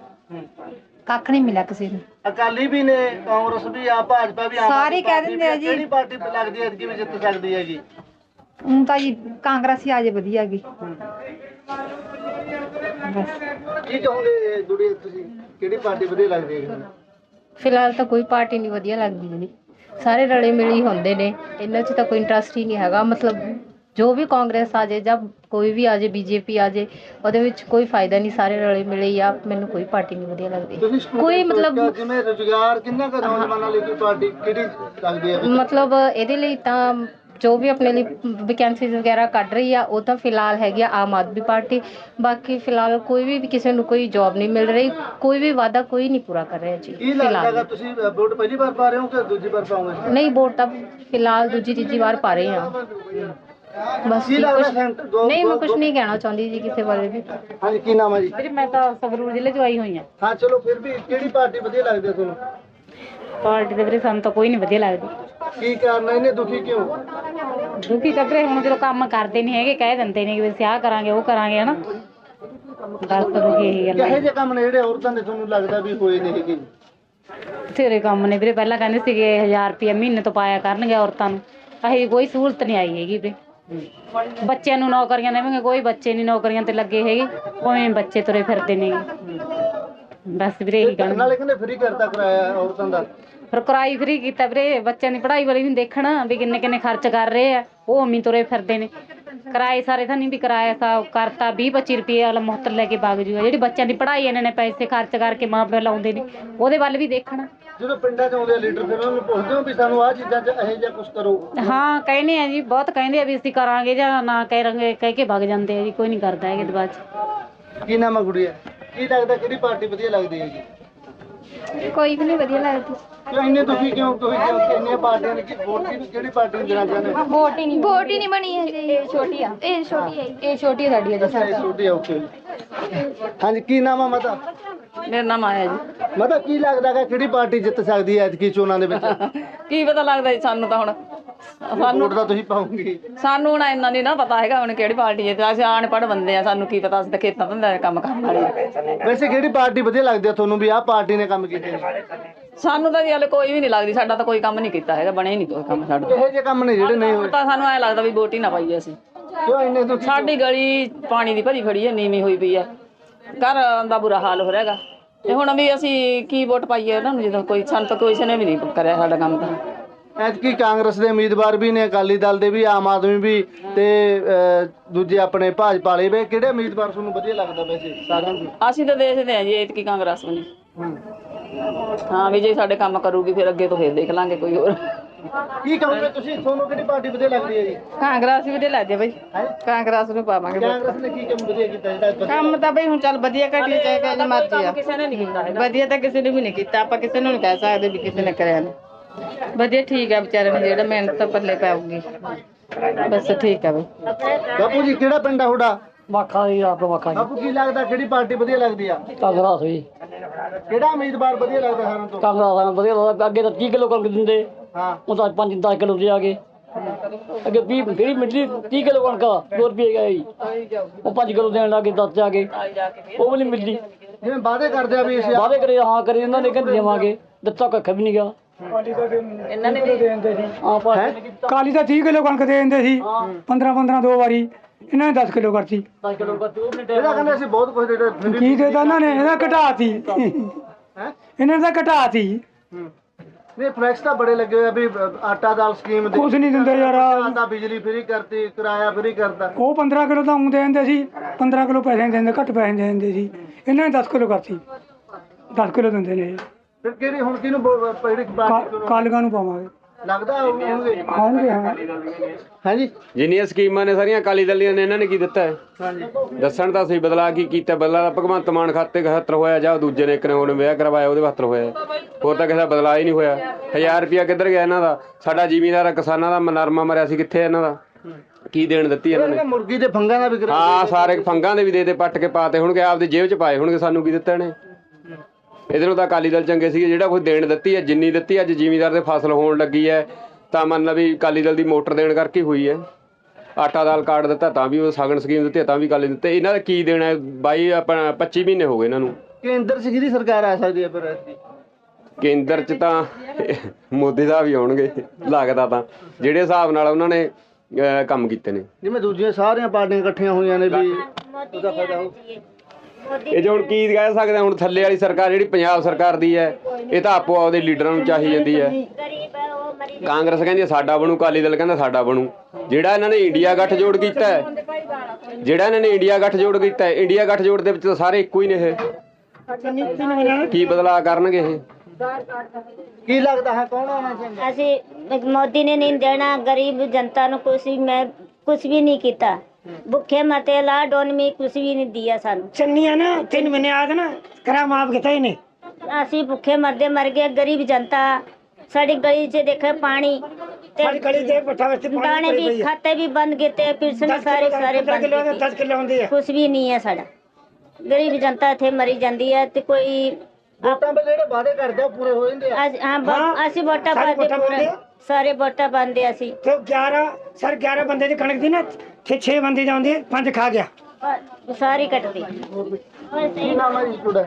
ਕੱਖ ਨਹੀਂ ਮਿਲਿਆ ਕਿਸੇ ਨੂੰ। ਅਕਾਲੀ ਵੀ ਨੇ ਕਾਂਗਰਸ ਵੀ ਆ ਭਾਜਪਾ ਵੀ ਆਮ ਸਾਰੇ ਕਹਿ ਦਿੰਦੇ ਆ ਜੀ। ਕਿਹੜੀ ਪਾਰਟੀ ਲੱਗਦੀ ਹੈ ਕਿ ਜਿੱਤ ਸਕਦੀ ਹੈਗੀ? ਹੁਣ ਤਾਂ ਜੀ ਕਾਂਗਰਸ ਹੀ ਆ ਜੇ ਵਧੀਆ ਗੀ। ਕੀ ਕਹੋਗੇ ਦੁੜੀ ਤੁਸੀਂ? ਕਿਹੜੀ ਪਾਰਟੀ ਵਧੀਆ ਲੱਗਦੀ ਹੈ ਫਿਲਹਾਲ ਤਾਂ ਕੋਈ ਪਾਰਟੀ ਨਹੀਂ ਵਧੀਆ ਲੱਗਦੀ ਜੀ। ਸਾਰੇ ਰਲੇ ਮਿਲੇ ਹੁੰਦੇ ਨੇ। ਇਹਨਾਂ 'ਚ ਤਾਂ ਕੋਈ ਇੰਟਰਸਟ ਹੀ ਨਹੀਂ ਹੈਗਾ। ਮਤਲਬ ਜੋ ਵੀ ਕਾਂਗਰਸ ਆ ਜੇ ਜਾਂ ਕੋਈ ਵੀ ਆ ਜੇ ਬੀਜੇਪੀ ਆ ਜੇ ਉਹਦੇ ਵਿੱਚ ਕੋਈ ਫਾਇਦਾ ਨਹੀਂ। ਸਾਰੇ ਰਲੇ ਮਿਲੇ ਹੀ ਆ ਮੈਨੂੰ ਕੋਈ ਪਾਰਟੀ ਨਹੀਂ ਵਧੀਆ ਲੱਗਦੀ। ਕੋਈ ਮਤਲਬ ਜਿਵੇਂ ਰੁਜ਼ਗਾਰ ਕਿੰਨਾ ਕੁ ਨੌਜਵਾਨਾਂ ਲਈ ਕੋਈ ਪਾਰਟੀ ਕਿਹੜੀ ਲੱਗਦੀ ਹੈ? ਮਤਲਬ ਇਹਦੇ ਲਈ ਤਾਂ ਜੋ ਵੀ ਆਪਣੇ ਲਈ ਵੈਕੈਂਸੀਜ਼ ਵਗੈਰਾ ਕੱਢ ਰਹੀ ਆ ਉਹ ਤਾਂ ਫਿਲਹਾਲ ਹੈਗੀ ਆ ਆਮ ਆਦਮੀ ਪਾਰਟੀ ਬਾਕੀ ਫਿਲਹਾਲ ਕੋਈ ਵੀ ਕਿਸੇ ਨੂੰ ਕੋਈ ਜੌਬ ਨਹੀਂ ਮਿਲ ਰਹੀ ਕੋਈ ਵੀ ਵਾਅਦਾ ਕੋਈ ਨਹੀਂ ਪੂਰਾ ਕਰ ਰਿਹਾ ਜੀ ਕੀ ਲੱਗਦਾ ਹੈਗਾ ਫਿਲਹਾਲ ਤੁਸੀਂ ਅ, ਵੋਟ ਪਹਿਲੀ ਵਾਰ ਪਾ ਰਹੇ ਹੋ ਕਿ ਦੂਜੀ ਵਾਰ ਪਾਓਗੇ ਨਹੀਂ ਵੋਟ ਤਾਂ ਫਿਲਹਾਲ ਦੂਜੀ ਤੀਜੀ ਵਾਰ ਪਾ ਰਹੇ ਆ ਬਸ ਕੀ ਜੀ ਲੱਗਦਾ ਕੁਛ ਸੈਂਟਰ ਗੋ- ਨਹੀਂ ਮੈਂ ਗੋ- ਕੁਝ ਨਹੀਂ ਕਹਿਣਾ ਚਾਹੁੰਦੀ ਜੀ ਕਿਸੇ ਬਾਰੇ ਵੀ ਹਾਂਜੀ ਕੀ ਨਾਮ ਹੈ ਜੀ ਵੀਰੇ ਮੈਂ ਤਾਂ ਸੰਗਰੂਰ ਜ਼ਿਲ੍ਹੇ ਚ ਆਈ ਹੋਈ ਆ ਹਾਂ ਚਲੋ ਫਿਰ ਵੀ ਕਿਹੜੀ ਪਾਰਟੀ ਵਧੀਆ ਲੱਗਦੀ ਹੈ ਤੁਹਾਨੂੰ ਪਾਰਟੀ ਦੇ ਵੀਰੇ ਸਾਨੂੰ ਤਾਂ ਕੋਈ ਨਹੀਂ ਵਧੀਆ ਲੱਗਦੀ ਕੀ ਕਾਰਨ ਹੈ ਇਹਨੇ ਦੁਖੀ ਕਿਉਂ ਦੁਖੀ ਤਾਂ ਵੀਰੇ ਹੁਣ ਜਦੋਂ ਕੰਮ ਕਰਦੇ ਨਹੀਂ ਹੈਗੇ ਕਹਿ ਦਿੰਦੇ ਨੇ ਕਿ ਵੀ ਅਸੀਂ ਆਹ ਕਰਾਂਗੇ ਉਹ ਕਰਾਂਗੇ ਹਨਾ ਬਸ ਦੁਖੀ ਇਹੀ ਗੱਲ ਕਿਹੋ ਜਿਹੇ ਕੰਮ ਨੇ ਜਿਹੜੇ ਔਰਤਾਂ ਦੇ ਤੁਹਾਨੂੰ ਲੱਗਦਾ ਵੀ ਹੋਏ ਨਹੀਂ ਹੈਗੇ ਬਥੇਰੇ ਕੰਮ ਨੇ ਵੀਰੇ ਪਹਿਲਾਂ ਕਹਿੰਦੇ ਸੀਗੇ 1000 ਰੁਪਏ ਮਹੀਨੇ ਤੋਂ ਪਾਇਆ ਕਰਨਗੇ ਔਰਤਾਂ ਨੂੰ ਅਹੀ ਕੋਈ ਸਹੂਲਤ ਨਹੀਂ ਆਈ ਹੈਗੀ ਵੀਰੇ ਬੱਚਿਆਂ ਨੂੰ ਨੌਕਰੀਆਂ ਦੇਵਾਂਗੇ ਕੋਈ ਬੱਚੇ ਨਹੀਂ ਨੌਕਰੀਆਂ ਤੇ ਲੱਗੇ ਹੈਗੇ ਉਵੇਂ ਬੱਚੇ ਤੁਰੇ ਫਿਰਦੇ ਨੇ ਬਸ ਵੀਰੇ ਇਹੀ ਗੱਲ। ਨਾਲੇ ਕਹਿੰਦੇ ਫ੍ਰੀ ਕਰਤਾ ਕਰਾਇਆ ਔਰਤਾਂ ਦਾ। ਫਿਰ ਕਿਰਾਈ ਫਰੀ ਕੀਤਾ ਵੀਰੇ ਬੱਚਿਆਂ ਦੀ ਪੜ੍ਹਾਈ ਵਾਲੀ ਨਹੀਂ ਦੇਖਣ ਵੀ ਕਿੰਨੇ ਕਿੰਨੇ ਖਰਚ ਕਰ ਰਹੇ ਆ। ਉਹ ਅੰਮੀ ਤੁਰੇ ਫਿਰਦੇ ਨੇ। ਕਿਰਾਏ ਸਾਰੇ ਤਾਂ ਨਹੀਂ ਵੀ ਕਿਰਾਇਆ ਸਾ ਕਰਤਾ 20 25 ਰੁਪਏ ਵਾਲਾ ਮੁਹੱਤਰ ਲੈ ਕੇ ਵਗ ਜੂਗਾ ਜਿਹੜੀ ਬੱਚਿਆਂ ਦੀ ਪੜ੍ਹਾਈ ਇਹਨਾਂ ਨੇ ਪੈਸੇ ਖਰਚ ਕਰਕੇ ਮਾਂ ਪਿਓ ਲਾਉਂਦੇ ਨੇ। ਉਹਦੇ ਵੱਲ ਵੀ ਦੇਖਣ। ਜਦੋਂ ਪਿੰਡਾਂ 'ਚ ਆਉਂਦੇ ਆ ਲੀਡਰ ਫਿਰ ਉਹਨਾਂ ਨੂੰ ਪੁੱਛਦੇ ਹੋ ਵੀ ਸਾਨੂੰ ਆਹ ਚੀਜ਼ਾਂ 'ਚ ਇਹੋ ਜਿਹਾ ਕੁਝ ਕਰੋ। ਹਾਂ ਕਹਿੰਦੇ ਆ ਜੀ ਬਹੁਤ ਕਹਿੰਦੇ ਆ ਵੀ ਅਸੀਂ ਕਰਾਂਗੇ ਜਾਂ ਨਾ ਕਰਾਂਗੇ ਕਹਿ ਕੇ ਵਗ ਜਾਂਦੇ ਆ ਜੀ ਕੋਈ ਨਹੀਂ ਕਰਦਾ ਹੈਗੇ ਬਾਅਦ ਚ। ਕੀ ਨਾਮ ਆ ਗੁੜੀਆ? ਕੀ ਲੱਗਦਾ ਕਿਹੜੀ ਪਾਰਟੀ ਵਧੀਆ ਲੱਗਦੀ ਹੈ ਜੀ ਕੋਈ ਵੀ ਨਹੀਂ ਵਧੀਆ ਲੱਗਦੀ। ਕਿਉਂ ਇੰਨੇ ਦੁਖੀ ਕਿਉਂ ਤੁਸੀਂ ਕਿਉਂ ਇੰਨੀਆਂ ਪਾਰਟੀਆਂ ਨੇ ਕਿ ਵੋਟ ਕਿਹੜੀ ਕਿਹੜੀ ਪਾਰਟੀ ਨੂੰ ਦੇਣਾ ਚਾਹੁੰਦੇ ਹੋ? ਵੋਟ ਹੀ ਨਹੀਂ ਵੋਟ ਹੀ ਨਹੀਂ ਬਣੀ ਹੈ ਇਹ ਛੋਟੀ ਆ। ਇਹ ਛੋਟੀ ਹੈ ਇਹ ਛੋਟੀ ਸਾਡੀ ਹੈ ਅੱਛਾ ਇਹ ਛੋਟੀ ਆ ਓਕੇ। ਹਾਂਜੀ ਕੀ ਨਾਮ ਆ ਮਤਾ? ਮੇਰਾ ਨਾਮ ਆਇਆ ਜੀ। ਮਤਾ ਕੀ ਲੱਗਦਾ ਹੈ ਕਿਹੜੀ ਪਾਰਟੀ ਜਿੱਤ ਸਕਦੀ ਹੈ ਐਤਕੀ ਚੋਣਾਂ ਦੇ ਵਿੱਚ? ਕੀ ਪਤਾ ਲੱਗਦਾ ਜੀ ਸਾਨੂੰ ਤਾਂ ਹੁਣ। ਸਾਨੂੰ ਵੋਟ ਤਾਂ ਤੁਸੀਂ ਪਾਉਂਗੇ। ਸਾਨੂੰ ਹੁਣ ਇੰਨਾ ਨਹੀਂ ਨਾ ਪਤਾ ਹੈਗਾ ਹੁਣ ਕਿਹੜੀ ਪਾਰਟੀ ਹੈ। ਅਸੀਂ ਅਨਪੜ੍ਹ ਬੰਦੇ ਆ ਸਾਨੂੰ ਕੀ ਪਤਾ ਅਸੀਂ ਤਾਂ ਖੇਤਾਂ ਧੰਦੇ ਦਾ ਕੰਮ ਕਰਨ ਵਾਲੇ ਆ। ਵੈਸੇ ਕਿਹੜੀ ਪਾਰਟੀ ਵਧੀਆ ਲੱਗਦੀ ਹੈ ਤੁਹਾਨੂੰ ਵੀ ਆਹ ਪਾਰਟੀ ਨੇ ਕੰਮ ਕੀਤੇ? ਨੇ ਸਾਨੂੰ ਤਾਂ ਜੀ ਹਲੇ ਕੋਈ ਵੀ ਨਹੀਂ ਲੱਗਦੀ ਸਾਡਾ ਤਾਂ ਕੋਈ ਕੰਮ ਨਹੀਂ ਕੀਤਾ ਹੈਗਾ ਬਣਿਆ ਹੀ ਨਹੀਂ ਕੋਈ ਕੰਮ ਸਾਡਾ। ਇਹੋ ਜਿਹੇ ਕੰਮ ਨੇ ਜਿਹੜੇ ਨਹੀਂ ਹੋਏ। ਤਾਂ ਸਾਨੂੰ ਐ ਲੱਗਦਾ ਵੀ ਵੋਟ ਹੀ ਨਾ ਪਾਈਏ ਅਸੀਂ। ਕਿਉਂ ਇੰਨੇ ਤੋਂ ਸਾਡੀ ਗਲੀ ਪਾਣੀ ਦੀ ਭਰੀ ਖੜੀ ਹੈ ਨੀਵੀਂ ਹੋਈ ਪਈ ਹੈ। ਘਰ ਦਾ ਬੁਰਾ ਹਾਲ ਹੋ ਰਿਹਾਗਾ ਤੇ ਹੁਣ ਵੀ ਅਸੀਂ ਕੀ ਵੋਟ ਪਾਈਏ ਉਹਨਾਂ ਨੂੰ ਜਦੋਂ ਕੋਈ ਸਾਨੂੰ ਤਾਂ ਕੋਈ ਨੇ ਵੀ ਨਹੀਂ ਕਰਿਆ ਸਾਡਾ ਕੰਮ ਤਾਂ। ਐਤਕੀ ਕਾਂਗਰਸ ਦੇ ਉਮੀਦਵਾਰ ਵੀ ਨੇ ਅਕਾਲੀ ਦਲ ਦੇ ਵੀ ਆਮ ਆਦਮੀ ਵੀ ਤੇ ਅਹ, ਦੂਜੇ ਆਪਣੇ ਭਾਜਪਾ ਵਾਲੇ ਵੀ। ਕਿਹੜੇ ਉਮੀਦਵਾਰ ਤੁਹਾਨੂੰ ਵਧੀਆ ਲੱਗਦਾ ਵੈਸੇ ਸਾਰਿਆਂ ਨੂੰ? ਅਸੀਂ ਤਾਂ ਦੇਖਦੇ ਹਾਂ ਜੀ ਇਤਕੀ ਕਾਂਗਰਸ ਨੂੰ ਹਾਂ। ਵੀ ਜੇ ਸਾਡੇ ਕੰਮ ਕਰੂਗੀ ਫਿਰ ਅੱਗੇ ਤੋਂ ਫਿਰ ਦੇਖ ਲਾਂਗੇ ਕੋਈ ਹੋਰ। ਕੀ ਕਹੋਗੇ ਤੁਸੀਂ? ਤੁਹਾਨੂੰ ਕਿਹੜੀ ਪਾਰਟੀ ਵਧੀਆ ਲੱਗਦੀ ਹੈ ਜੀ? ਕਾਂਗਰਸ ਵੀ ਦੇ ਲੱਜੇ ਬਈ। ਕਾਂਗਰਸ ਨੂੰ ਪਾਵਾਂਗੇ ਕਾਂਗਰਸ ਨੇ ਕੀ ਕੰਮ ਵਧੀਆ ਕੀਤਾ ਜਿਹੜਾ ਵਧੀਆ- ਕੰਮ ਤਾਂ ਬਈ ਹੁਣ ਚੱਲ ਵਧੀਆ ਘਟੀ ਚਾਹੇ ਕਿੰਜ ਮਰਜ਼ੀ ਆ। ਕਿਸੇ ਨੇ ਨਹੀਂ ਕੀਤਾ ਹੈਗਾ। ਵਧੀਆ ਤਾਂ ਕਿਸੇ ਨੇ ਵੀ ਨਹੀਂ ਕੀਤਾ ਆਪਾਂ ਕਿਸੇ ਨੂੰ ਨਹੀਂ ਕਹਿ ਸਕਦੇ ਵੀ ਕਿਸੇ ਨੇ ਕਰਿਆ ਨਹੀਂ ਵਧੀਆ ਠੀਕ ਆ ਵਿਚਾਰੇ ਨੂੰ ਜਿਹੜਾ ਮਿਹਨਤ ਤਾਂ ਪੱਲੇ ਪਾਉਗੀ ਬਸ ਠੀਕ ਆ ਬਈ। ਬਾਪੂ ਜੀ ਕਿਹੜਾ ਪਿੰਡ ਆ ਤੁਹਾਡਾ? ਮੱਖਾ ਦੀ ਆਪ ਮੱਖਾ ਬਾਪੂ ਕੀ ਲੱਗਦਾ ਕਿਹੜੀ ਪਾਰਟੀ ਵਧੀਆ ਲੱਗਦੀ ਆ? ਕਾਂਗਰਸ ਵੀ ਕਿਹੜਾ ਉਮੀਦਵਾਰ ਵਧੀਆ ਲੱਗਦਾ ਸਾਰਿਆਂ ਤੋਂ? ਕਾਂਗਰਸ ਆ ਵਧੀਆ ਲੱਗਦਾ। ਅੱਗੇ ਤਾਂ 30 ਕਿਲੋ ਕਣਕ ਦਿੰਦੇ। ਹਾਂ। ਉਹ ਤਾਂ 5 10 ਕਿਲੋ ਦੇ ਆ ਗਏ। ਅੱਗੇ 20 ਜਿਹੜੀ ਮਿੱਟੀ 30 ਕਿਲੋ ਕਣਕ 2 ਰੁਪਏ ਗਏ ਜੀ ਉਹ 5 ਕਿਲੋ ਦੇਣ ਲੱਗੇ 10 ਜਾ ਕੇ ਉਹ ਵੀ ਨਹੀਂ ਮਿਲਦੀ। ਜਿਵੇਂ ਵਾਅਦੇ ਕਰਦੇ ਆ ਵੀ ਅਸੀਂ ਵਾਅਦੇ ਕਰੇ ਹਾਂ ਕਰੇ ਇਹਨਾਂ ਨੇ ਕਹਿੰਦੇ ਦੇਵਾਂਗੇ। ਦਿੱਤਾ ਕੱਖ ਵੀ ਨਹੀਂ ਗਿਆ। ਕਾਲੀ ਤਾਂ 30 ਕਿਲੋ ਕਣਕ ਦੇ ਦਿੰਦੇ ਸੀ। 15 15 ਦੋ ਵਾਰੀ। ਇਹਨਾਂ ਨੇ 10 ਕਿਲੋ ਕਰਤੀ। 10 ਕਿਲੋ ਕੱਟ ਉਹ ਵੀ ਨਹੀਂ ਇਹਦਾ ਕਹਿੰਦੇ ਅਸੀਂ ਬਹੁਤ ਕੁਝ ਦੇ ਦੇ ਕੀ ਦੇਤਾ ਇਹਨਾਂ ਨੇ? ਇਹਦਾ ਘਟਾਤੀ। ਹੈ? ਇਹਨਾਂ ਨੇ ਤਾਂ ਘਟਾਤੀ। ਨਹੀਂ ਫਲੈਕਸ ਤਾਂ ਬੜੇ ਲੱਗੇ ਹੋਏ ਆ ਵੀ ਅ, ਆਟਾ ਦਾਲ ਸਕੀਮ ਦੇ ਕੁਛ ਨਹੀਂ ਦਿੰਦੇ ਯਾਰ। ਆਟਾ ਬਿਜਲੀ ਫ੍ਰੀ ਕਰਤੀ ਕਿਰਾਇਆ ਫ੍ਰੀ ਕਰਤਾ। ਉਹ 15 ਕਿਲੋ ਤਾਂ ਊਂ ਦੇ ਦਿੰਦੇ ਸੀ। 15 ਕਿਲੋ ਪੈਸੇ ਦਿੰਦੇ ਘੱਟ ਪੈਸੇ ਦੇ ਦਿੰਦੇ ਸੀ। ਇਹਨਾਂ ਨੇ 10 ਕਿਲੋ ਕਰਤੀ। 10 ਕਿਲੋ ਦਿੰਦੇ ਨੇ ਇਹ। ਫਿਰ ਕਿਹੜੀ ਹੁਣ ਕਿਹਨੂੰ ਵੋ- ਜਿਹੜੀ ਪਾਰਟੀ ਕਾ- ਕਾਲੀਆਂ ਨੂੰ ਪਾਵਾਂਗੇ। ਲੱਗਦਾ ਹੋਣਗੇ ਆਉਣਗੇ ਹਾਂ। ਹਾਂਜੀ। ਜਿੰਨੀਆਂ ਸਕੀਮਾਂ ਨੇ ਸਾਰੀਆਂ ਅਕਾਲੀ ਦਲੀਆਂ ਨੇ ਇਹਨਾਂ ਨੇ ਕੀ ਦਿੱਤਾ ਹੈ? ਹਾਂਜੀ। ਦੱਸਣ ਤਾਂ ਸਹੀ ਬਦਲਾ ਕੀ ਕੀਤਾ? ਬਦਲਾ ਤਾਂ ਭਗਵੰਤ ਮਾਨ ਖਾਤੇ ਖਤਰ ਹੋਇਆ ਜਾਂ ਦੂਜੇ ਨੇ ਇੱਕ ਨੇ ਉਹਨੇ ਵਿਆਹ ਕਰਵਾਇਆ ਉਹਦੇ ਖਾਤਰ ਹੋਇਆ ਹੋਰ ਤਾਂ ਕਿਸੇ ਦਾ ਬਦਲਾ ਹੀ ਨਹੀਂ ਹੋਇਆ। 1000 ਰੁਪਿਆ ਕਿੱਧਰ ਗਿਆ ਇਹਨਾਂ ਦਾ? ਸਾਡਾ ਜ਼ਿਮੀਂਦਾਰ ਕਿਸਾਨਾਂ ਦਾ ਨਰਮਾ ਮਰਿਆ ਸੀ ਕਿੱਥੇ ਇਹਨਾਂ ਦਾ? ਕੀ ਦੇਣ ਦਿੱਤੀ ਇਹਨਾਂ ਨੇ? ਮੁਰਗੀ ਦੇ ਫੰਗਾਂ ਦਾ ਵਿਕਰਾ ਹਾਂ ਸਾਰੇ ਫੰਗਾਂ ਦੇ ਵੀ ਦੇ ਦੇ ਪੱਟ ਕੇ ਪਾਤੇ ਹੋਣਗੇ ਆਪਦੇ ਜੇਬ 'ਚ ਪਾਏ ਹੋਣਗੇ ਸਾਨੂੰ ਕੀ ਦਿੱਤਾ ਇਹਨੇ ਨੂੰ ਤਾਂ ਅਕਾਲੀ ਦਲ ਚੰਗੇ ਸੀਗੇ ਜਿਹੜਾ ਕੋਈ ਦੇਣ ਦਿੱਤੀ ਹੈ ਜਿੰਨੀ ਦਿੱਤੀ ਅੱਜ ਜ਼ਿਮੀਂਦਾਰ ਦੇ ਫਸਲ ਹੋਣ ਲੱਗੀ ਹੈ ਤਾਂ ਮੰਨ ਲਾ ਵੀ ਅਕਾਲੀ ਦਲ ਦੀ ਮੋਟਰ ਦੇਣ ਕਰਕੇ ਹੋਈ ਹੈ। ਆਟਾ ਦਾਲ ਕਾਰਡ ਦਿੱਤਾ ਤਾਂ ਵੀ ਉਹ ਸਾਗਣ ਸਕੀਮ ਦਿੱਤੀ ਤਾਂ ਵੀ ਅਕਾਲੀ ਦਿੱਤੇ। ਇਹਨਾਂ ਦਾ ਕੀ ਦੇਣਾ ਹੈ? ਬਾਈ ਆਪਣਾ 25 ਮਹੀਨੇ ਹੋ ਗਏ ਇਹਨਾਂ ਨੂੰ। ਕੇਂਦਰ 'ਚ ਕਿਹਦੀ ਸਰਕਾਰ ਆ ਸਕਦੀ ਹੈ ਫਿਰ ਐਤਕੀ? ਕੇਂਦਰ 'ਚ ਤਾਂ ਮੋਦੀ ਦਾ ਵੀ ਆਉਣਗੇ ਲੱਗਦਾ ਤਾਂ। ਜਿਹੜੇ ਹਿਸਾਬ ਨਾਲ ਉਹਨਾਂ ਨੇ ਕੰਮ ਕੀਤੇ ਨੇ। ਜਿਵੇਂ ਦੂਜੀਆਂ ਸਾਰੀਆਂ ਪਾਰਟੀਆਂ ਇਕੱਠੀਆਂ ਹੋਈਆਂ ਨੇ ਵੀ ਉਹਦਾ ਫਾਇਦਾ ਹੋ ਇਹ ਜੋ ਹੁਣ ਕੀ ਕਹਿ ਸਕਦੇ ਹੁਣ ਥੱਲੇ ਵਾਲੀ ਸਰਕਾਰ ਜਿਹੜੀ ਪੰਜਾਬ ਸਰਕਾਰ ਦੀ ਹੈ ਇਹ ਤਾਂ ਆਪੋ ਆਪਦੇ ਲੀਡਰਾਂ ਨੂੰ ਚਾਹੀ ਜਾਂਦੀ ਹੈ। ਕਾਂਗਰਸ ਕਹਿੰਦੀ ਹੈ ਸਾਡਾ ਬਣੂ ਅਕਾਲੀ ਦਲ ਕਹਿੰਦਾ ਸਾਡਾ ਬਣੂ। ਜਿਹੜਾ ਇਹਨਾਂ ਨੇ ਇੰਡੀਆ ਗੱਠਜੋੜ ਕੀਤਾ ਹੈ ਜਿਹੜਾ ਇਹਨਾਂ ਨੇ ਇੰਡੀਆ ਗੱਠਜੋੜ ਕੀਤਾ ਹੈ ਇੰਡੀਆ ਗੱਠਜੋੜ ਦੇ ਵਿੱਚ ਤਾਂ ਸਾਰੇ ਇੱਕੋ ਹੀ ਨੇ ਇਹ। ਕੀ ਬਦਲਾਅ ਕਰਨਗੇ ਇਹ? ਕੀ ਲੱਗਦਾ ਹੈ ਕੌਣ ਆਉਣਾ ਚਾਹੀਦਾ? ਅਸੀਂ ਮੋਦੀ ਨੇ ਨਹੀਂ ਦੇਣਾ ਗਰੀਬ ਜਨਤਾ ਨੂੰ ਵੀ ਮੈਂ ਕੁਛ ਵੀ ਨਹੀਂ ਕੀਤਾ। ਭੁੱਖੇ ਮਤੇ ਲਾ ਡੋਨ ਮੀ ਕੁਛ ਵੀ ਨਹੀਂ ਦਿਆ ਸਾਨੂੰ। ਚੰਨੀਆਂ ਨਾ ਤਿੰਨ ਮਹੀਨੇ ਆਦ ਨਾ ਕਰਾ ਮਾਫ ਕੀਤਾ ਹੀ ਨਹੀਂ ਅਸੀਂ ਭੁੱਖੇ ਮਰਦੇ ਮਰ ਗਏ ਗਰੀਬ ਜਨਤਾ ਸਾਡੀ ਗਲੀ 'ਚ ਦੇਖੇ ਪਾਣੀ ਤੇ ਗਲੀ ਦੇ ਪੱਠਾ ਵਿੱਚ ਦਾਣੇ ਵੀ ਖਾਤੇ ਵੀ ਬੰਦ ਕੀਤੇ ਪਿਲਸਨ ਸਾਰੇ ਸਾਰੇ ਬੰਦ ਕੀਤੇ। 10 ਕਿਲੋ ਹੁੰਦੇ ਆ। ਕੁਛ ਵੀ ਨਹੀਂ ਹੈ ਸਾਡਾ। ਗਰੀਬ ਜਨਤਾ ਇੱਥੇ ਮਰੀ ਜਾਂਦੀ ਹੈ ਤੇ ਕੋਈ ਵੋਟਾਂ ਵੇਲੇ ਜਿਹੜੇ ਵਾਅਦੇ ਕਰਦੇ ਆ ਉਹ ਪੂਰੇ ਹੋ ਜਾਂਦੇ ਆ। ਅੱਜ ਹਾਂ ਬ- ਅਸੀਂ ਵੋਟਾਂ ਪਾਉਂਦੇ ਪੂਰਾ। ਸਾਰੇ ਵੋਟਾਂ ਪਾਉਂਦੇ ਅਸੀਂ। ਤੇ 11 ਸਰ 11 ਬੰਦੇ ਦੀ ਕਣਕ ਦੀ ਨਾ 6 ਬੰਦੇ ਦੀ ਆਉਂਦੀ ਪੰਜ ਖਾ ਗਿਆ। ਔਰ ਸਾਰੀ ਕੱਟਦੀ। ਕੀ ਨਾਮ ਹੈ ਜੀ ਤੁਹਾਡਾ?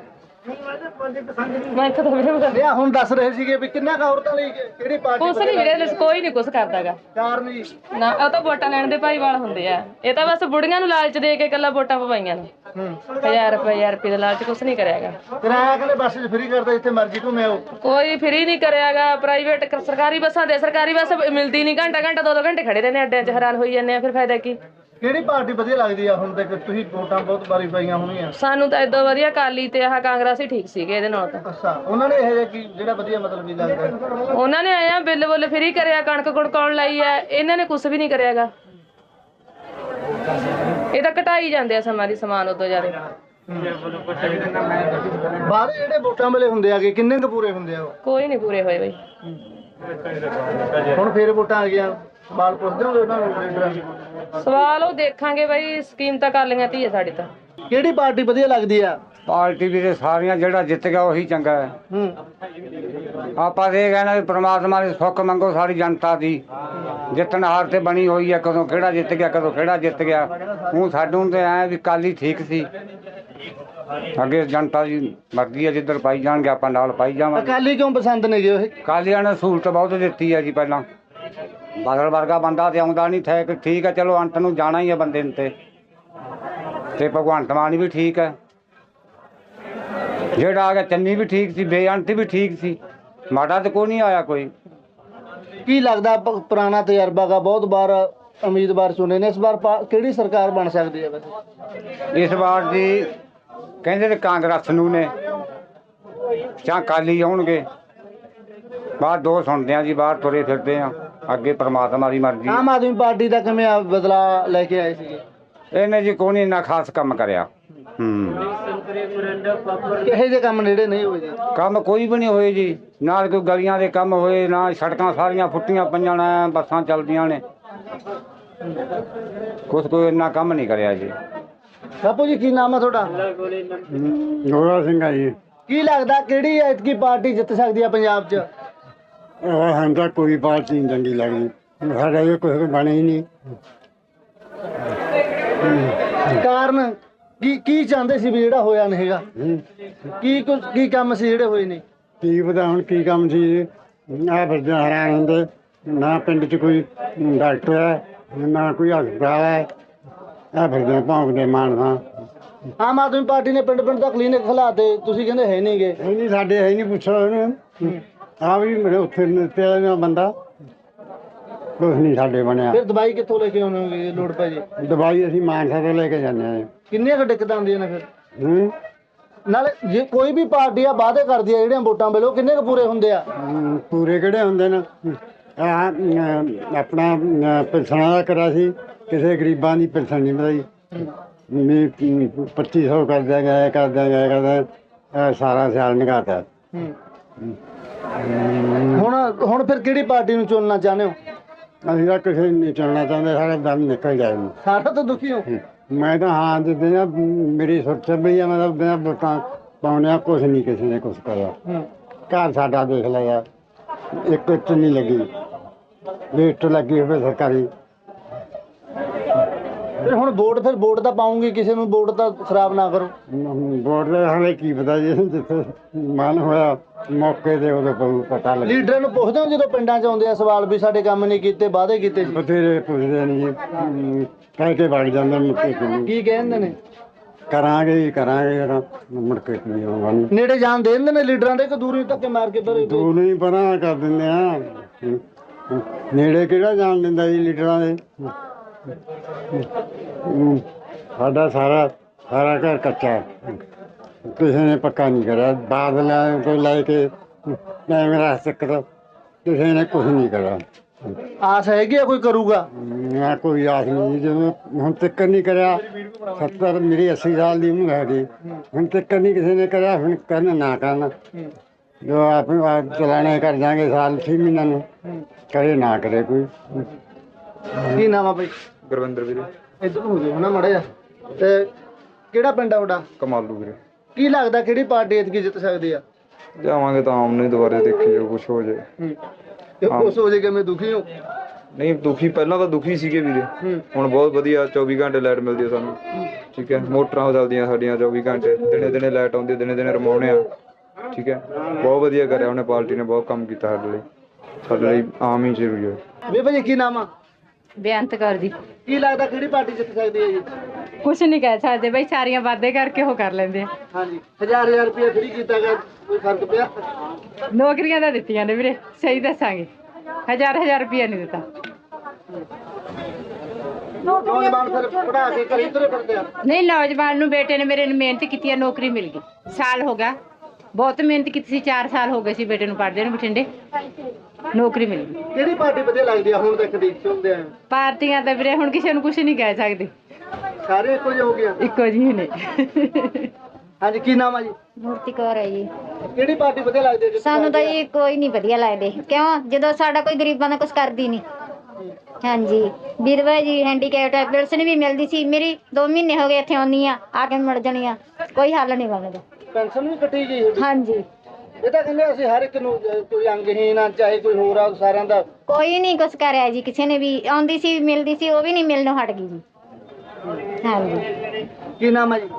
ਮੈਂ ਤਾਂ ਵੀਰੇ ਇਹ ਹੁਣ ਦੱਸ ਰਹੇ ਸੀਗੇ ਵੀ ਕਿੰਨਾ ਕੁ ਔਰਤਾਂ ਲਈ ਕਿਹੜੀ ਪਾਰਟੀ ਕੁਛ ਨਹੀਂ ਵੀਰੇ ਕੋਈ ਨਹੀਂ ਕੁਛ ਕਰਦਾਗਾ। ਕਾਰਨ ਜੀ? ਨਾ ਉਹ ਤਾਂ ਵੋਟਾਂ ਲੈਣ ਦੇ ਭਾਈਵਾਲ ਹੁੰਦੇ ਆ। ਇਹ ਤਾਂ ਬਸ ਬੁੜੀਆਂ ਨੂੰ ਲਾਲਚ ਦੇ ਕੇ ਇਕੱਲਾ ਵੋਟਾਂ ਪਵਾਈਆਂ ਨੇ। ਹੂੰ। 1000 ਰੁਪਏ 1000 ਰੁਪਏ ਦਾ ਲਾਲਚ ਕੁਛ ਨਹੀਂ ਕਰਿਆਗਾ। ਕਿਰਾਇਆ ਕਹਿੰਦੇ ਬੱਸ 'ਚ ਫ੍ਰੀ ਕਰਦਾ ਜਿੱਥੇ ਮਰਜ਼ੀ ਘੁੰਮੇ ਆਓ। ਕੋਈ ਫ੍ਰੀ ਨਹੀਂ ਕਰਿਆਗਾ ਪ੍ਰਾਈਵੇਟ ਸਰਕਾਰੀ ਬੱਸਾਂ ਦੇ ਸਰਕਾਰੀ ਬੱਸ ਮਿਲਦੀ ਨਹੀਂ ਘੰਟਾ ਘੰਟਾ ਦੋ ਦੋ ਘੰਟੇ ਖੜੇ ਰਹਿੰਦੇ ਅੱਡਿਆਂ 'ਚ ਹੈਰਾਨ ਹੋਈ ਜਾਂਦੇ ਆ ਫਿਰ ਫਾਇਦਾ ਕੀ? ਕਿਹੜੀ ਪਾਰਟੀ ਵਧੀਆ ਲੱਗਦੀ ਆ? ਹੁਣ ਤੱਕ ਤੁਸੀਂ ਵੋਟਾਂ ਬਹੁਤ ਵਾਰੀ ਪਾਈਆਂ ਹੋਣਗੀਆਂ ਸਾਨੂੰ ਤਾਂ ਇਦੋਂ ਵਧੀਆ ਕਾਲੀ ਤੇ ਆਹ ਕਾਂਗਰਸ ਹੀ ਠੀਕ ਸੀਗੇ ਇਹਦੇ ਨਾਲ ਤਾਂ। ਅੱਛਾ ਉਹਨਾਂ ਨੇ ਇਹ ਜਿਹਾ ਕੀ ਜਿਹੜਾ ਵਧੀਆ ਮਤਲਬ ਕੀ ਲੱਗਦਾ? ਉਹਨਾਂ ਨੇ ਆਇਆ ਬਿੱਲ ਬੁੱਲ ਫ੍ਰੀ ਕਰਿਆ ਕਣਕ ਕੁੜਕਾਉਣ ਲਈ ਆ ਇਹਨਾਂ ਨੇ ਕੁਝ ਵੀ ਨਹੀਂ ਕਰਿਆਗਾ। ਇਹ ਤਾਂ ਘਟਾਈ ਜਾਂਦੇ ਆ ਸਮਾਂ ਦੀ ਸਮਾਨ ਉਦੋਂ ਜ਼ਿਆਦਾ। ਬਾਹਰ ਜਿਹੜੇ ਵੋਟਾਂ ਵੇਲੇ ਹੁੰਦੇ ਆਗੇ ਕਿੰਨੇ ਕੁ ਪੂਰੇ ਹੁੰਦੇ ਆ ਉਹ? ਕੋਈ ਨਹੀਂ ਪੂਰੇ ਹੋਏ ਬਈ। ਹੁਣ ਫੇਰ ਵੋਟਾਂ ਆ ਗਈਆਂ। ਸਵਾਲ ਪੁੱਛਦੇ ਹੋ ਉਹਨਾਂ ਨੂੰ? ਲੀਡਰਾਂ ਨੂੰ? ਸਵਾਲ ਉਹ ਦੇਖਾਂਗੇ ਬਈ ਸਕੀਮ ਤਾਂ ਕਰ ਲਈਆਂ ਧੀਏ ਸਾਡੀ ਤਾਂ। ਕਿਹੜੀ ਪਾਰਟੀ ਵਧੀਆ ਲੱਗਦੀ ਆ? ਪਾਰਟੀ ਵੀ ਤੇ ਸਾਰੀਆਂ ਜਿਹੜਾ ਜਿੱਤ ਗਿਆ ਉਹੀ ਚੰਗਾ ਹੈ। ਹੂੰ। ਆਪਾਂ ਇਹ ਕਹਿਣਾ ਵੀ ਪ੍ਰਮਾਤਮਾ ਦੀ ਸੁੱਖ ਮੰਗੋ ਸਾਰੀ ਜਨਤਾ ਦੀ। ਜਿੱਤਣ ਹਾਰ ਤੇ ਬਣੀ ਹੋਈ ਹੈ ਕਦੋਂ ਕਿਹੜਾ ਜਿੱਤ ਗਿਆ ਕਦੋਂ ਕਿਹੜਾ ਜਿੱਤ ਗਿਆ। ਹੁਣ ਸਾਨੂੰ ਤੇ ਐ ਵੀ ਕਾਲੀ ਠੀਕ ਸੀ। ਅੱਗੇ ਜਨਤਾ ਦੀ ਮਰਜ਼ੀ ਹੈ ਜਿੱਧਰ ਪਾਈ ਜਾਣਗੇ ਆਪਾਂ ਨਾਲ ਪਾਈ ਜਾਵਾਂਗੇ। ਅਕਾਲੀ ਕਿਉਂ ਪਸੰਦ ਨੇਗੇ ਉਹ? ਕਾਲੀਆਂ ਨੇ ਸਹੂਲਤ ਬਹੁਤ ਦਿੱਤੀ ਹੈ ਜੀ ਪਹਿਲਾਂ। ਬਦਲ ਵਰਗਾ ਬੰਦਾ ਤੇ ਆਉਂਦਾ ਨਹੀਂ ਥੇ ਠੀਕ ਹੈ ਚਲੋ ਅੰਤ ਨੂੰ ਜਾਣਾ ਹੀ ਹੈ ਬੰਦੇ ਨੂੰ ਤੇ। ਤੇ ਭਗਵੰਤ ਮਾਨ ਵੀ ਠੀਕ ਹੈ। ਜਿਹੜਾ ਆ ਗਿਆ ਚੰਨੀ ਵੀ ਠੀਕ ਸੀ ਬੇਅੰਤ ਵੀ ਠੀਕ ਸੀ। ਮਾੜਾ ਤੇ ਕੋਈ ਨਹੀਂ ਆਇਆ ਕੋਈ। ਕੀ ਲੱਗਦਾ ਪ- ਪੁਰਾਣਾ ਤਜਰਬਾ ਗਾ? ਬਹੁਤ ਵਾਰ ਉਮੀਦਵਾਰ ਚੁਣੇ ਨੇ। ਇਸ ਵਾਰ ਪਾ- ਕਿਹੜੀ ਸਰਕਾਰ ਬਣ ਸਕਦੀ ਹੈ ਵੈਸੇ? ਇਸ ਵਾਰ ਜੀ ਕਹਿੰਦੇ ਨੇ ਕਾਂਗਰਸ ਨੂੰ ਨੇ। ਜਾਂ ਕਾਲੀ ਆਉਣਗੇ। ਬਾਹਰ ਦੋ ਸੁਣਦੇ ਆ ਜੀ ਬਾਹਰ ਤੁਰੇ ਫਿਰਦੇ ਆ। ਅੱਗੇ ਪ੍ਰਮਾਤਮਾ ਦੀ ਮਰਜ਼ੀ। ਆਮ ਆਦਮੀ ਪਾਰਟੀ ਦਾ ਕਿਵੇਂ ਆ ਬਦਲਾ ਲੈ ਕੇ ਆਏ ਸੀਗੇ? ਇਹਨੇ ਜੀ ਕੋਈ ਇੰਨਾ ਖਾਸ ਕੰਮ ਕਰਿਆ। ਹੂੰ। ਕਿਹੇ ਜਿਹੇ ਕੰਮ ਨੇੜੇ ਨਹੀਂ ਹੋਏ ਜੀ। ਕੰਮ ਕੋਈ ਵੀ ਨਹੀਂ ਹੋਏ ਜੀ। ਨਾਲ ਕੋਈ ਗਲੀਆਂ ਦੇ ਕੰਮ ਹੋਏ ਨਾ ਸੜਕਾਂ ਸਾਰੀਆਂ ਫੁੱਟੀਆਂ ਪਈਆਂ ਨੇ ਬੱਸਾਂ ਚੱਲਦੀਆਂ ਨੇ। ਕੁਛ ਕੋਈ ਇੰਨਾ ਕੰਮ ਨਹੀਂ ਕਰਿਆ ਜੀ। ਬਾਪੂ ਜੀ ਕੀ ਨਾਮ ਹੈ ਤੁਹਾਡਾ? ਗੋਰਾ ਸਿੰਘ ਆ ਜੀ। ਕੀ ਲੱਗਦਾ ਕਿਹੜੀ ਐਤਕੀ ਪਾਰਟੀ ਜਿੱਤ ਸਕਦੀ ਹੈ ਪੰਜਾਬ 'ਚ? ਉਹ ਹਾਂ ਤਾਂ ਕੋਈ ਪਾਰਟੀ ਨਹੀਂ ਚੰਗੀ ਲੱਗਦੀ। ਸਾਡਾ ਇਹ ਕੁਝ ਬਣੇ ਹੀ ਨਹੀਂ। ਕਾਰਨ ਕੀ ਕੀ ਚਾਹੁੰਦੇ ਸੀ ਵੀ ਜਿਹੜਾ ਹੋਇਆ ਨਹੀਂ ਹੈਗਾ? ਕੀ ਕੁਝ ਕੀ ਕੰਮ ਸੀ ਜਿਹੜੇ ਹੋਏ ਨੇ? ਕੀ ਪਤਾ ਹੁਣ ਕੀ ਕੰਮ ਸੀ। ਆ ਫਿਰਦੇ ਹੈਰਾਨ ਹੁੰਦੇ। ਨਾ ਪਿੰਡ 'ਚ ਕੋਈ ਡਾਕਟਰ ਹੈ ਨਾ ਕੋਈ ਹਸਪਤਾਲ ਹੈ। ਆ ਫਿਰਦੇ ਭੌਂਕਦੇ ਮਾਨਸਾ ਆਮ ਆਦਮੀ ਪਾਰਟੀ ਨੇ ਪਿੰਡ ਪਿੰਡ ਦਾ ਕਲੀਨਿਕ ਖਲਾਤੇ ਤੁਸੀਂ ਕਹਿੰਦੇ ਹੈ ਨਹੀਂਗੇ ਨਹੀਂ ਸਾਡੇ ਹੈ ਨਹੀਂ ਪੁੱਛੋ ਉਹਨੂੰ ਆ ਵੀ ਮੇਰੇ ਉੱਥੇ ਤੇ ਨਾ ਬੰਦਾ। ਕੁਛ ਨਹੀਂ ਸਾਡੇ ਬਣਿਆ। ਫਿਰ ਦਵਾਈ ਕਿੱਥੋਂ ਲੈ ਕੇ ਆਉਣੇ ਹੋਗੇ ਲੋੜ ਪੈ ਜੇ? ਦਵਾਈ ਅਸੀਂ ਮਾਨਸਾ ਤੋਂ ਲੈ ਕੇ ਜਾਂਦੇ ਹਾਂ ਕਿੰਨੀਆਂ ਕੁ ਦਿੱਕਤਾਂ ਆਉਂਦੀਆਂ ਨੇ ਫਿਰ? ਹੂੰ। ਨਾਲੇ ਜੇ ਕੋਈ ਵੀ ਪਾਰਟੀ ਆ ਵਾਅਦੇ ਕਰਦੀ ਆ ਜਿਹੜੀਆਂ ਵੋਟਾਂ ਵੇਲੇ ਉਹ ਕਿੰਨੇ ਕੁ ਪੂਰੇ ਹੁੰਦੇ ਆ? ਹਮ, ਪੂਰੇ ਕਿਹੜੇ ਹੁੰਦੇ ਨੇ? ਆ ਆਪਣਾ ਅਮ, ਦਾ ਕਰਾ ਸੀ ਕਿਸੇ ਗਰੀਬਾਂ ਦੀ ਪੈਨਸ਼ਨ ਨਹੀਂ ਵਧਾਈ। ਵੀ 2500 ਕਰ ਦਿਆ ਗਿਆ ਇਹ ਕਰ ਦਿਆ ਗਿਆ ਇਹ ਕਰ ਦਿਆ ਗਿਆ। ਇਹ ਸਾਰਾ ਸਿਆਲ ਨਿਕਾਤਾ ਹੁਣ ਹੁਣ ਫਿਰ ਕਿਹੜੀ ਪਾਰਟੀ ਨੂੰ ਚੁਣਨਾ ਚਾਹੁੰਦੇ ਹੋ? ਅਸੀਂ ਤਾਂ ਕਿਸੇ ਨੂੰ ਨਹੀਂ ਚੁਣਨਾ ਚਾਹੁੰਦੇ ਸਾਰੇ ਦਮ ਨਿਕਲ ਜਾਏ। ਸਾਰਾ ਤਾਂ ਦੁਖੀ ਹੋ। ਮੈਂ ਤਾਂ ਹਾਂ ਜਿੱਦਾਂ ਨਾ ਮੇਰੀ ਸੁਰਤ ਵੀ ਆ ਮੈਂ ਤਾਂ ਬਿਨਾਂ ਵੋਟਾਂ ਪਾਉਣਿਆ ਕੁਛ ਨਹੀਂ ਕਿਸੇ ਨੇ ਕੁਛ ਕਰਿਆ। ਘਰ ਸਾਡਾ ਦੇਖ ਲਿਆ ਇੱਕ ਇੱਟ ਨਹੀਂ ਲੱਗੀ। ਲਿਸਟ ਲੱਗੀ ਹੋਵੇ ਸਰਕਾਰੀ ਫਿਰ ਹੁਣ ਵੋਟ ਫਿਰ ਵੋਟ ਤਾਂ ਪਾਉਂਗੇ ਕਿਸੇ ਨੂੰ ਵੋਟ ਤਾਂ ਖਰਾਬ ਨਾ ਕਰੋ। ਵੋਟ ਦੇ ਹਲੇ ਕੀ ਪਤਾ ਜੀ ਜਿੱਥੇ ਮਨ ਹੋਇਆ ਮੌਕੇ ਤੇ ਉਹਦੇ ਕੋਲ ਪਤਾ ਲੱਗ। ਲੀਡਰਾਂ ਨੂੰ ਪੁੱਛਦੇ ਹੋ ਜਦੋਂ ਪਿੰਡਾਂ 'ਚ ਆਉਂਦੇ ਆ ਸਵਾਲ ਵੀ ਸਾਡੇ ਕੰਮ ਨਹੀਂ ਕੀਤੇ ਵਾਅਦੇ ਕੀਤੇ ਸੀ। ਬਥੇਰੇ ਪੁੱਛਦੇ ਨਹੀਂ ਜੀ ਅਮ, ਕਹਿ ਕੇ ਵਗ ਜਾਂਦੇ ਮੁੜ ਕੇ ਕੀ ਕਹਿੰਦੇ ਨੇ? ਕਰਾਂਗੇ ਜੀ ਕਰਾਂਗੇ ਜਰਾ ਮੁੜ ਕੇ ਨਹੀਂ। ਆਉਂਦਾ ਨੇੜੇ ਜਾਣ ਦੇ ਦਿੰਦੇ ਨੇ ਲੀਡਰਾਂ ਦੇ ਕਿ ਦੂਰੀ ਧੱਕੇ ਮਾਰ ਕੇ ਪਰੇ ਦੋਨੋਂ ਹੀ ਪਰਾਂ ਕਰ ਦਿੰਦੇ ਆ। ਨੇੜੇ ਕਿਹੜਾ ਜਾਣ ਦਿੰਦਾ ਜੀ ਲੀਡਰਾਂ ਦੇ? ਸਾਡਾ ਸਾਰਾ ਸਾਰਾ ਘਰ ਕੱਚਾ। ਹੈ। ਕਿਸੇ ਨੇ ਪੱਕਾ ਨਹੀਂ ਕਰਿਆ। ਬਾਦਲਾਂ ਤੋਂ ਲੈ ਕੇ ਕੈਮਰਾ ਤੱਕ ਕਿਸੇ ਨੇ ਕੁਝ ਨਹੀਂ ਕਰਿਆ। ਆਸ ਹੈਗੀ ਆ ਕੋਈ ਕਰੂਗਾ? ਨਾ ਕੋਈ ਆਸ ਨਹੀਂ ਜੀ, ਜਦੋਂ ਹੁਣ ਤੱਕ ਨਹੀਂ ਕਰਿਆ 70 ਮੇਰੀ 80 ਸਾਲ ਦੀ ਉਮਰ ਹੈ ਜੀ। ਹੁਣ ਤੱਕ ਨਹੀਂ ਕਿਸੇ ਨੇ ਕਰਿਆ ਹੁਣ ਕਰਨ ਨਾ ਕਰਨ। ਜੋ ਆਪ ਆਪ ਚਲਾਣੇ ਕਰ ਜਾਾਂਗੇ ਸਾਲ 6 ਮਹੀਨਿਆਂ ਨੂੰ। ਕਰੇ ਨਾ ਕਰੇ ਕੋਈ। ਕੀ ਨਾਮ ਆ ਬਈ? ਗੁਰਵਿੰਦਰ ਵੀਰੇ। ਇੱਧਰ ਨੂੰ ਹੋ ਜਾਓ ਨਾ ਮੜਾ ਜਾ ਤੇ ਕਿਹੜਾ ਪਿੰਡ ਆ ਤੁਹਾਡਾ? ਕਮਾਲੂ ਵੀਰੇ। ਕੀ ਲੱਗਦਾ ਕਿਹੜੀ ਪਾਰਟੀ ਇਤਕੀ ਜਿੱਤ ਸਕਦੀ ਆ? ਜਾਵਾਂਗੇ ਤਾਂ ਆਮ ਨਹੀਂ ਦੁਬਾਰੇ ਦੇਖੀ ਜੋ ਕੁਝ ਹੋ ਜਾਏ ਤੇ ਉਸ ਵਜੇ ਕਿਵੇਂ ਦੁਖੀ ਹੋ? ਨਹੀਂ ਦੁਖੀ ਪਹਿਲਾਂ ਤਾਂ ਦੁਖੀ ਸੀਗੇ ਵੀਰੇ। ਹੁਣ ਬਹੁਤ ਵਧੀਆ 24 ਘੰਟੇ ਲਾਈਟ ਮਿਲਦੀ ਹੈ ਸਾਨੂੰ। ਠੀਕ ਹੈ ਮੋਟਰਾਂ ਚੱਲਦੀਆਂ ਸਾਡੀਆਂ 24 ਘੰਟੇ। ਦਿਨੇ ਦਿਨੇ ਲਾਈਟ ਆਉਂਦੀ ਦਿਨੇ ਦਿਨੇ ਰਮਾਉਣੇ ਆ। ਠੀਕ ਹੈ ਬਹੁਤ ਵਧੀਆ ਕਰਿਆ ਉਹਨੇ ਪਾਰਟੀ ਨੇ ਬਹੁਤ ਕੰਮ ਕੀਤਾ ਸਾਡੇ ਲਈ। ਸਾਡੇ ਲਈ ਆਮ ਹੀ ਜ਼ਰੂਰੀ ਹੈ ਬੇਬੇ ਜੀ ਕੀ ਨਾਮ ਆ? ਬੇਅੰਤ ਕੌਰ ਜੀ ਕੀ ਲੱਗਦਾ ਕਿਹੜੀ ਪਾਰਟੀ ਜਿੱਤ ਸਕਦੀ ਹੈ ਜੀ? ਕੁਛ ਨਹੀਂ ਕਹਿ ਸਕਦੇ ਬਈ ਸਾਰੀਆਂ ਵਾਅਦੇ ਕਰਕੇ ਉਹ ਕਰ ਲੈਂਦੇ ਆ। ਹਾਂਜੀ ਹਜ਼ਾਰ ਹਜ਼ਾਰ ਰੁਪਏ ਫ੍ਰੀ ਕੀਤਾ ਗਿਆ ਕੋਈ ਫ਼ਰਕ ਪਿਆ? ਨੌਕਰੀਆਂ ਤਾਂ ਦਿੱਤੀਆਂ ਨੇ ਵੀਰੇ ਸਹੀ ਦੱਸਾਂਗੇ। ਹਜ਼ਾਰ ਹਜ਼ਾਰ ਰੁਪਇਆ ਨਹੀਂ ਦਿੱਤਾ। ਨੌਜਵਾਨ ਫਿਰ ਪੜਾ ਕੇ ਘਰੇ ਤੁਰੇ ਫਿਰਦੇ ਆ? ਨਹੀਂ ਨੌਜਵਾਨ ਨੂੰ ਬੇਟੇ ਨੇ ਮੇਰੇ ਨੇ ਮਿਹਨਤ ਕੀਤੀ ਹੈ ਨੌਕਰੀ ਮਿਲ ਗਈ। ਸਾਲ ਹੋ ਗਿਆ। ਬਹੁਤ ਮਿਹਨਤ ਕੀਤੀ ਸੀ 4 ਸਾਲ ਹੋ ਗਏ ਸੀ ਬੇਟੇ ਨੂੰ ਪੜ੍ਹਦੇ ਨੂੰ ਬਠਿੰਡੇ। ਨੌਕਰੀ ਮਿਲ ਗਈ। ਕਿਹੜੀ ਪਾਰਟੀ ਵਧੀਆ ਲੱਗਦੀ ਆ? ਹੁਣ ਤੱਕ ਦੀ ਸੁਣਦੇ ਆ। ਪਾਰਟੀਆਂ ਤਾਂ ਵੀਰੇ ਹੁਣ ਕਿਸੇ ਨੂੰ ਕੁਝ ਨਹੀਂ ਕਹਿ ਸਕਦੇ। ਸਾਰੇ ਇੱਕੋ ਜਿਹੇ ਹੋ ਗਿਆ ਇੱਕੋ ਜਿਹੇ ਨੇ। ਹਾਂਜੀ ਕੀ ਨਾਮ ਆ ਜੀ? ਮੂਰਤੀ ਕੌਰ ਹੈ ਜੀ। ਕਿਹੜੀ ਪਾਰਟੀ ਵਧੀਆ ਲੱਗਦੀ ਹੈ ਜਿੱਤ ਸਾਨੂੰ ਤਾਂ ਜੀ ਕੋਈ ਨਹੀਂ ਵਧੀਆ ਲੱਗਦੇ। ਕਿਉਂ? ਜਦੋਂ ਸਾਡਾ ਕੋਈ ਗਰੀਬਾਂ ਦਾ ਕੁਝ ਕਰਦੀ ਨਹੀਂ। ਹਾਂਜੀ। ਵਿਧਵਾ ਜੀ ਹੈਂਡੀਕੈਪ ਹੈ ਪੈਨਸ਼ਨ ਵੀ ਮਿਲਦੀ ਸੀ। ਮੇਰੀ 2 ਮਹੀਨੇ ਹੋ ਗਏ ਇੱਥੇ ਆਉਂਦੀ ਆ ਆ ਕੇ ਮੁੜ ਜਾਣੀ ਆ। ਕੋਈ ਹੱਲ ਨਹੀਂ ਬਣਦਾ। ਪੈਨਸ਼ਨ ਵੀ ਕੱਟੀ ਗਈ ਤੁਹਾਡੀ? ਹਾਂਜੀ। ਇਹ ਤਾਂ ਕਹਿੰਦੇ ਅਸੀਂ ਹਰ ਇੱਕ ਨੂੰ ਅਹ, ਕੋਈ ਅੰਗਹੀਨ ਆ ਚਾਹੇ ਕੋਈ ਹੋਰ ਆ ਸਾਰਿਆਂ ਦਾ। ਕੋਈ ਨਹੀਂ ਕੁਝ ਕਰਿਆ ਜੀ ਕਿਸੇ ਨੇ ਵੀ ਆਉਂਦੀ ਸੀ ਮਿਲਦੀ ਸੀ ਉਹ ਵੀ ਨਹੀਂ ਮਿਲਣੋਂ ਹਟ ਗਈ ਜੀ। ਹਾਂਜੀ। ਕੀ ਨਾਮ ਆ ਜੀ?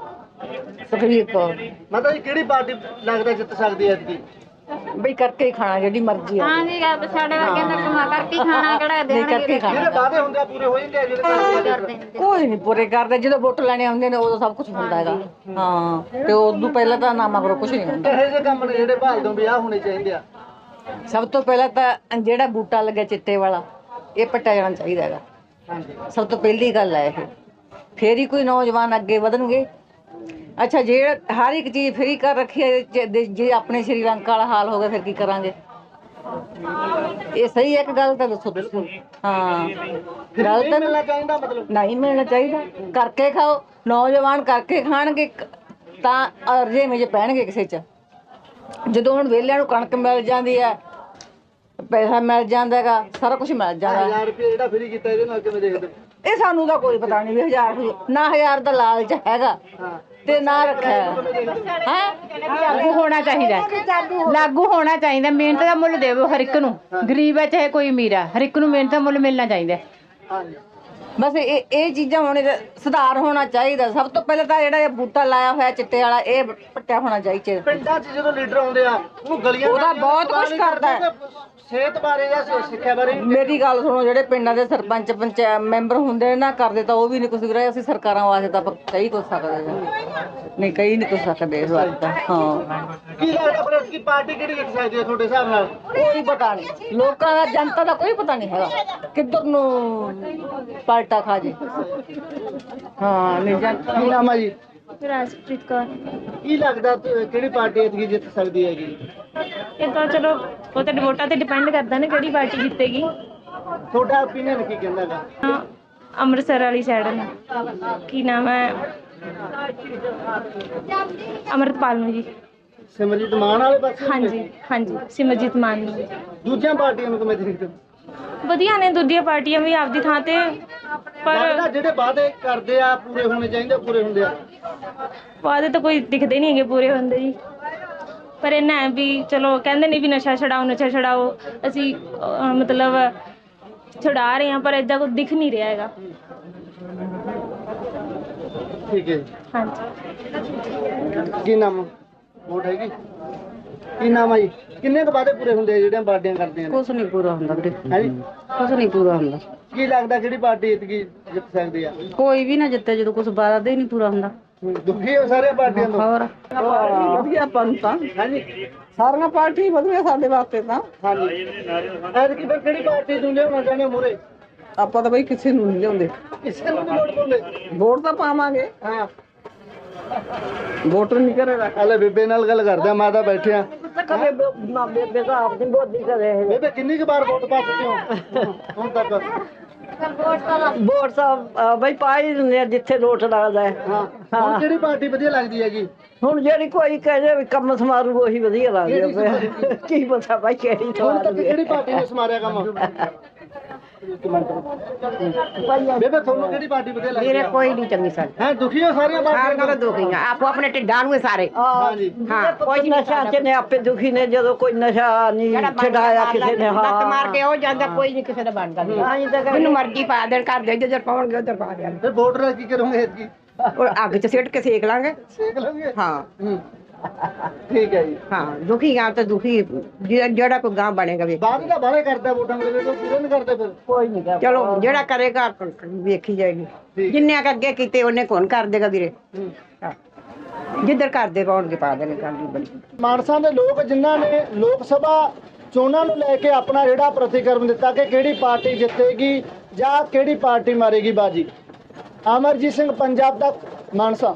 ਸੁਖਵੀਰ ਕੌਰ। ਮਤਲਬ ਜੀ ਕਿਹੜੀ ਪਾਰਟੀ ਲੱਗਦਾ ਜਿੱਤ ਸਕਦੀ ਹੈ ਐਤਕੀ? ਬਈ ਕਰਕੇ ਹੀ ਖਾਣਾ ਜਿਹੜੀ ਮਰਜ਼ੀ ਆ। ਹਾਂ ਜੀ ਗੱਲ ਸਾਡੇ ਵਰਗੇ ਦਾ ਕਮਾ ਕਰਕੇ ਹੀ ਖਾਣਾ ਕਿਹੜਾ ਨਹੀਂ ਕਰਕੇ ਹੀ ਖਾਣਾ। ਜਿਹੜੇ ਵਾਅਦੇ ਹੁੰਦੇ ਆ ਪੂਰੇ ਹੋ ਜਾਂਦੇ ਆ ਜਿਹੜੇ ਕਰਦੇ ਆ ਕੋਈ ਨਹੀਂ ਪੂਰੇ ਕਰਦੇ। ਜਦੋਂ ਵੋਟ ਲੈਣੇ ਆਉਂਦੇ ਨੇ ਉਦੋਂ ਸਭ ਕੁਝ ਹੁੰਦਾ ਹੈਗਾ। ਹਾਂ ਤੇ ਉਦੋਂ ਪਹਿਲਾਂ ਤਾਂ ਨਾ ਮਗਰੋਂ ਕੁਝ ਨਹੀਂ ਹੁੰਦਾ। ਇਹੋ ਜਿਹੇ ਕੰਮ ਨੇ ਜਿਹੜੇ ਭਾਲ ਦੋ ਵੀ ਹੋਣੇ ਚਾਹੀਦੇ ਆ। ਸਭ ਤੋਂ ਪਹਿਲਾਂ ਤਾਂ ਜਿਹੜਾ ਬੂਟਾ ਲੱਗਿਆ ਚਿੱਟੇ ਵਾਲਾ ਇਹ ਪੱਟਿਆ ਜਾਣਾ ਚਾਹੀਦਾ ਹੈਗਾ। ਹਾਂਜੀ। ਸਭ ਤੋਂ ਪਹਿਲੀ ਗੱਲ ਹੈ ਇਹ। ਫੇਰ ਹੀ ਕੋਈ ਨੌਜਵਾਨ ਅੱਗੇ ਵਧਣਗੇ। ਅੱਛਾ ਜੇ ਹਰ ਇੱਕ ਚੀਜ਼ ਫ੍ਰੀ ਕਰ ਰੱਖੀ ਹੈ ਜੇ- ਜੇ- ਜੇ ਆਪਣੇ ਸ਼੍ਰੀ ਲੰਕਾ ਵਾਲਾ ਹਾਲ ਹੋ ਗਿਆ ਫਿਰ ਕੀ ਕਰਾਂਗੇ? ਇਹ ਸਹੀ ਹੈ ਇੱਕ ਗੱਲ ਤਾਂ ਦੱਸੋ ਤੁਸੀਂ। ਹਾਂ। ਗੱਲ ਤਾਂ ਮਿਲਣਾ ਚਾਹੀਦਾ ਮਤਲਬ। ਨਹੀਂ ਮਿਲਣਾ ਚਾਹੀਦਾ। ਕਰਕੇ ਖਾਓ। ਨੌਜਵਾਨ ਕਰਕੇ ਖਾਣਗੇ ਕ- ਤਾਂ ਅਰਜੇ ਵਿੱਚ ਪੈਣਗੇ ਕਿਸੇ ਚ। ਜਦੋਂ ਹੁਣ ਵਿਹਲਿਆਂ ਨੂੰ ਕਣਕ ਮਿਲ ਜਾਂਦੀ ਹੈ ਪੈਸਾ ਮਿਲ ਜਾਂਦਾ ਹੈਗਾ ਸਾਰਾ ਕੁਝ ਮਿਲ ਜਾਂਦਾ 1000 ਰੁਪਏ ਜਿਹੜਾ ਫ੍ਰੀ ਕੀਤਾ ਇਹਦੇ ਨਾਲ ਕਿਵੇਂ ਦੇਖਦੇ ਹੋ? ਇਹ ਸਾਨੂੰ ਤਾਂ ਕੋਈ ਪਤਾ ਨਹੀਂ ਵੀ ਹਜ਼ਾਰ ਨਾ ਹਜ਼ਾਰ ਦਾ ਲਾਲਚ ਹੈਗਾ। ਤੇ ਨਾ ਰੱਖਿਆ। ਹੈ? ਲਾਗੂ ਹੋਣਾ ਚਾਹੀਦਾ ਲਾਗੂ ਹੋਣਾ ਚਾਹੀਦਾ ਮਿਹਨਤ ਦਾ ਮੁੱਲ ਦੇਵੋ ਹਰ ਇੱਕ ਨੂੰ। ਗਰੀਬ ਹੈ, ਚਾਹੇ ਕੋਈ ਅਮੀਰ ਹੈ, ਹਰ ਇੱਕ ਨੂੰ ਮਿਹਨਤ ਦਾ ਮੁੱਲ ਮਿਲਣਾ ਚਾਹੀਦਾ ਬਸ ਇਹ ਇਹ ਚੀਜ਼ਾਂ ਹੋਣੇ ਸੁਧਾਰ ਹੋਣਾ ਚਾਹੀਦਾ। ਸਭ ਤੋਂ ਪਹਿਲਾਂ ਤਾਂ ਜਿਹੜਾ ਇਹ ਬੂਟਾ ਲਾਇਆ ਹੋਇਆ ਚਿੱਟੇ ਵਾਲਾ ਇਹ ਪੱਟਿਆ ਹੋਣਾ ਚਾਹੀਦਾ ਪਿੰਡਾਂ 'ਚ ਜਦੋਂ ਲੀਡਰ ਆਉਂਦੇ ਆ ਉਹਨੂੰ ਗਲੀਆਂ ਉਹਦਾ ਬਹੁਤ ਹੀ ਕਰਦਾ ਹੈ। ਕਿ ਸਿਹਤ ਬਾਰੇ ਜਾਂ ਸਿੱਖਿਆ ਬਾਰੇ ਮੇਰੀ ਗੱਲ ਸੁਣੋ ਜਿਹੜੇ ਪਿੰਡਾਂ ਦੇ ਸਰਪੰਚ ਪੰਚਾਇਤ ਮੈਂਬਰ ਹੁੰਦੇ ਨੇ ਨਾ ਕਰਦੇ ਤਾਂ ਉਹ ਵੀ ਨਹੀਂ ਕੁਝ ਰਹੇ ਅਸੀਂ ਸਰਕਾਰਾਂ ਵਾਸਤੇ ਤਾਂ ਕਹੀ ਕੁਝ ਸਕਦੇ ਹਾਂ। ਨਹੀਂ ਕਹੀ ਨਹੀਂ ਕੁਝ ਸਕਦੇ ਇਸ ਵਾਰ ਤਾਂ ਹਾਂ। ਕੀ ਲੱਗਦਾ ਫਿਰ ਇਸकी ਪਾਰਟੀ ਕਿਹੜੀ ਜਿੱਤ ਸਕਦੀ ਹੈ ਤੁਹਾਡੇ ਹਿਸਾਬ ਨਾਲ? ਕੋਈ ਪਤਾ ਨਹੀਂ। ਲੋਕਾਂ ਦਾ ਜਨਤਾ ਦਾ ਕੋਈ ਪਤਾ ਨਹੀਂ ਹੈਗਾ। ਕਿੱਧਰ ਨੂੰ ਪਲਟਾ ਖਾ ਜੇ। ਹਾਂ ਨਹੀਂ ਜਨਤਾ ਕੀ ਨਾਮ ਆ ਜੀ? ਰਾਜਪ੍ਰੀਤ ਕੌਰ। ਕੀ ਲੱਗਦਾ ਤ- ਕਿਹੜੀ ਪਾਰਟੀ ਇਤਕੀ ਜਿੱਤ ਸਕਦੀ ਹੈਗੀ? ਇਹ ਤਾਂ ਚਲੋ ਉਹ ਤੇ ਵੋਟਾਂ ਤੇ ਡਿਪੈਂਡ ਕਰਦਾ ਨਾ ਕਿਹੜੀ ਪਾਰਟੀ ਜਿੱਤੇਗੀ। ਤੁਹਾਡਾ ਓਪੀਨੀਅਨ ਕੀ ਕਹਿੰਦਾ ਹੈਗਾ ਹਾਂ, ਅੰਮ੍ਰਿਤਸਰ ਵਾਲੀ ਸਾਈਡ ਨੂੰ ਕੀ ਨਾਮ ਹੈ? ਅਮਰਤਪਾਲ ਨੂੰ ਜੀ। ਸਿਮਰਜੀਤ ਮਾਨ ਵਾਲੇ ਪਾਸੇ? ਹਾਂਜੀ ਹਾਂਜੀ ਸਿਮਰਜੀਤ ਮਾਨ ਨੂੰ ਦੂਜੀਆਂ ਪਾਰਟੀਆਂ ਨੂੰ ਕਿਵੇਂ ਦੇਖਦੇ ਹੋ? ਵਧੀਆ ਨੇ ਦੂਜੀਆਂ ਪਾਰਟੀਆਂ ਵੀ ਆਪਦੀ ਥਾਂ ਤੇ ਪਰ ਜਿਹੜੇ ਵਾਅਦੇ ਕਰਦੇ ਆ ਪੂਰੇ ਹੋਣੇ ਚਾਹੀਦੇ ਪੂਰੇ ਹੁੰਦੇ ਆ। ਵਾਅਦੇ ਤਾਂ ਕੋਈ ਦਿਖਦੇ ਨਹੀਂ ਹੈਗੇ ਪੂਰੇ ਹੁੰਦੇ ਜੀ। ਪਰ ਇਹਨਾਂ ਹੈ ਵੀ ਚਲੋ ਕਹਿੰਦੇ ਨੇ ਵੀ ਨਸ਼ਾ ਛਡਾਓ ਨਸ਼ਾ ਛਡਾਓ। ਅਸੀਂ ਅਹ, ਮਤਲਬ ਛੁਡਾ ਰਹੇ ਹਾਂ ਪਰ ਇਦਾਂ ਕੁਝ ਦਿਖ ਨਹੀਂ ਰਿਹਾ ਹੈਗਾ। ਠੀਕ ਹੈ ਜੀ। ਹਾਂਜੀ। ਕੀ ਨਾਮ? ਵੋਟ ਹੈਗੀ? ਕੀ ਨਾਮ ਆ ਜੀ? ਕਿੰਨੇ ਕੁ ਵਾਅਦੇ ਪੂਰੇ ਹੁੰਦੇ ਆ ਜਿਹੜੀਆਂ ਪਾਰਟੀਆਂ ਕਰਦੀਆਂ ਨੇ? ਕੁਝ ਨਹੀਂ ਪੂਰਾ ਹੁੰਦਾ ਵੀਰੇ। ਹੈ ਜੀ? ਕੁਝ ਨਹੀਂ ਪੂਰਾ ਹੁੰਦਾ। ਕੀ ਲੱਗਦਾ ਕਿਹੜੀ ਪਾਰਟੀ ਇਤਕੀ ਜਿੱਤ ਸਕਦੀ ਆ? ਕੋਈ ਵੀ ਨਾ ਜਿੱਤੇ ਜਦੋਂ ਕੁਝ ਵਾਦਾ ਹੀ ਨਹੀਂ ਪੂਰਾ ਹੁੰਦਾ। ਦੁਖੀ ਹੋ ਸਾਰੇ ਪਾਰਟੀਆਂ ਤੋਂ? ਹੋਰ? ਵਧੀਆ ਪੰਤਾ ਹਾਂਜੀ। ਸਾਰੀਆਂ ਪਾਰਟੀ ਵਧੀਆ ਸਾਡੇ ਵਾਸਤੇ ਤਾਂ। ਹਾਂਜੀ। ਐਤਕੀ ਫਿਰ ਕਿਹੜੀ ਪਾਰਟੀ ਨੂੰ ਲਿਆਉਣਾ ਚਾਹੁੰਦੇ ਮੂਰੇ ਆਪਾਂ ਤਾਂ ਬਈ ਕਿਸੇ ਨੂੰ ਨਹੀਂ ਲਿਆਉਂਦੇ। ਕਿਸੇ ਨੂੰ ਨਹੀਂ ਵੋਟ ਪਾਉਂਦੇ? ਵੋਟ ਤਾਂ ਪਾਵਾਂਗੇ। ਹਾਂ। ਵੋਟ ਨਹੀਂ ਕਰੇਗਾ ਹਲੇ ਬੇਬੇ ਨਾਲ ਗੱਲ ਕਰਦੇ ਮਾਤਾ ਦਾ ਕਰੇ ਬੇਬੇ ਕਿੰਨੀ ਕੁ ਵਾਰ ਵੋਟ ਪਾ ਚੁੱਕੇ ਹੋ? ਹੁਣ ਤੱਕ। ਵੋਟ ਤਾਂ ਬਈ ਪਾ ਹੀ ਦਿੰਦੇ ਆ ਜਿੱਥੇ ਲੋਟ ਲੱਗਦਾ ਹੈ। ਹਾਂ। ਹੁਣ ਕਿਹੜੀ ਪਾਰਟੀ ਵਧੀਆ ਲੱਗਦੀ ਹੈਗੀ? ਹੁਣ ਜਿਹੜੀ ਕੋਈ ਕਹੇ ਵੀ ਕੰਮ ਸਮਾਰੂ ਉਹੀ ਵਧੀਆ ਲੱਗਦਾ ਪਿਆ ਕੀ ਪਤਾ ਬਾਈ ਕਿਹੜੀ ਹੁਣ ਕਿਹੜੀ ਪਾਰਟੀ ਨੇ ਸਮਾਰਿਆ ਕੰਮ? ਬੇਬੇ ਤੁਹਾਨੂੰ ਕਿਹੜੀ ਪਾਰਟੀ ਵਧੀਆ ਲੱਗਦੀ ਮੇਰੇ ਹੈ ਕੋਈ ਨਹੀਂ ਚੰਗੀ ਸਾਡੀ ਹੈ ਦੁਖੀ ਹੋ ਸਾਰੀਆਂ ਸਾਰੀਆਂ ਪਾਰਟੀਆਂ ਤੋਂ ਦੁਖੀ ਆ। ਆਪੋ ਆਪਣੇ ਢਿੱਡਾਂ ਨੂੰ ਹੀ ਸਾਰੇ। ਹਾਂਜੀ ਹਾਂ ਕੋਈ ਨਸ਼ਾ ਚ ਨੇ ਆਪੇ ਦੁਖੀ ਨੇ ਜਦੋਂ ਕੋਈ ਨਸ਼ਾ ਨਹੀਂ ਛਡਾਇਆ ਕਿਸੇ ਨੇ ਲੱਤ ਮਾਰ ਕੇ ਉਹ ਜਾਂਦਾ ਕੋਈ ਨਹੀਂ ਕਿਸੇ ਦਾ ਬਣਦਾ ਮੈਨੂੰ ਮਰਜ਼ੀ ਪਾ ਦੇਣ ਘਰ ਦੇ ਜਿੱਧਰ ਪਾਉਣਗੇ ਉਧਰ ਪਾ ਦੇਣ ਫਿਰ ਕੀ ਕਰੋਗੇ ਉਹ ਅੱਗ 'ਚ ਸਿੱਟ ਕੇ ਸੇਕ ਲਾਂਗੇ। ਸੇਕ ਹਾਂ। ਠੀਕ ਹੈ ਜੀ। ਹਾਂ ਦੁਖੀ ਗਾਂ ਤਾਂ ਦੁਖੀ ਜਿਹੜਾ ਜਿਹੜਾ ਕੋਈ ਗਾਂ ਬਣੇਗਾ ਵੇ ਬਾਅਦ ਦਾ ਬਾਲੇ ਕਰਦਾ ਵੋਟਾਂ ਦੇ ਵੇਲੇ ਪੂਰੇ ਨਹੀਂ ਕਰਦੇ ਫਿਰ। ਕੋਈ ਨਹੀਂ ਚਲੋ ਜਿਹੜਾ ਕਰੇਗਾ ਵੇਖੀ ਜਾਏਗੀ। ਜਿੰਨੇ ਕੁ ਅੱਗੇ ਕੀਤੇ ਉਹਨੇ ਕੌਣ ਕਰ ਦੇਗਾ ਵੀਰੇ। ਜਿੱਧਰ ਕਰਦੇ ਪਾਉਣਗੇ ਪਾ ਦੇਣੇ ਨਹੀਂ ਬਣੀ। ਮਾਨਸਾ ਦੇ ਲੋਕ ਜਿਨ੍ਹਾਂ ਨੇ ਲੋਕ ਸਭਾ ਚੋਣਾਂ ਨੂੰ ਲੈ ਕੇ ਆਪਣਾ ਜਿਹੜਾ ਪ੍ਰਤੀਕਰਮ ਦਿੱਤਾ ਕਿ ਕਿਹੜੀ ਪਾਰਟੀ ਜਿੱਤੇਗੀ ਜਾਂ ਕਿਹੜੀ ਪਾਰਟੀ ਮਾਰੇਗੀ ਬਾਜੀ। ਅਮਰਜੀਤ ਸਿੰਘ ਪੰਜਾਬ ਤੱਕ ਮਾਨਸਾ।